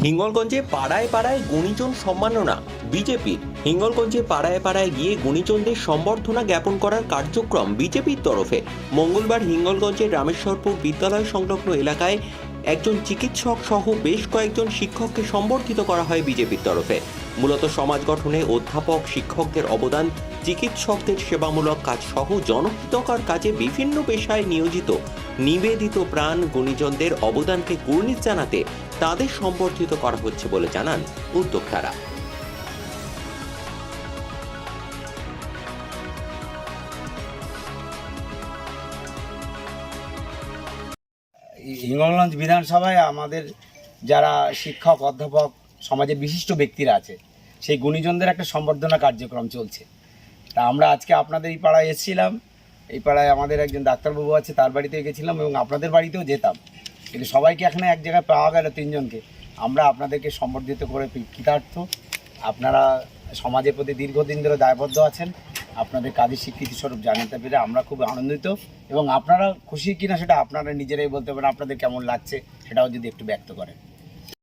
হিঙ্গলগঞ্জে পাড়ায় পাড়ায় গুণীজন সম্মাননা বিজেপির হিঙ্গলগঞ্জে পাড়ায় পাড়ায় গিয়ে গুণীজনদের সম্বর্ধনা জ্ঞাপন করার কার্যক্রম বিজেপির তরফে। মঙ্গলবার হিঙ্গলগঞ্জের রামেশ্বরপুর বিদ্যালয় সংলগ্ন এলাকায় একজন চিকিৎসক সহ বেশ কয়েকজন শিক্ষককে সম্বর্ধিত করা হয় বিজেপির তরফে। মূলত সমাজ গঠনে অধ্যাপক, শিক্ষকদের অবদান, চিকিৎসকদের সেবামূলক কাজ সহ জনহিতকর কাজে বিভিন্ন পেশায় নিয়োজিত নিবেদিত প্রাণ গুণীজনদের অবদানকে কুর্নিশ জানাতে তাদের সম্বর্ধিত করা হচ্ছে বলে জানান উদ্যোক্তারা। হিঙ্গলগঞ্জ বিধানসভায় আমাদের যারা শিক্ষক, অধ্যাপক, সমাজের বিশিষ্ট ব্যক্তিরা আছে, সেই গুণীজনদের একটা সম্বর্ধনা কার্যক্রম চলছে। তা আমরা আজকে আপনাদের এই পাড়ায় এসেছিলাম। এই পাড়ায় আমাদের একজন ডাক্তারবাবু আছে, তার বাড়িতে গেছিলাম এবং আপনাদের বাড়িতেও যেতাম। কিন্তু সবাইকে এখানে এক জায়গায় পাওয়া গেল তিনজনকে। আমরা আপনাদেরকে সম্বর্ধিত করে কৃতার্থ। আপনারা সমাজের প্রতি দীর্ঘদিন ধরে দায়বদ্ধ আছেন। আপনাদের কাজের স্বীকৃতি স্বরূপ জানাতে পেরে আমরা খুব আনন্দিত এবং আপনারা খুশি কিনা সেটা আপনারা নিজেরাই বলতে পারেন, আপনাদের কেমন লাগছে সেটাও যদি একটু ব্যক্ত করেন।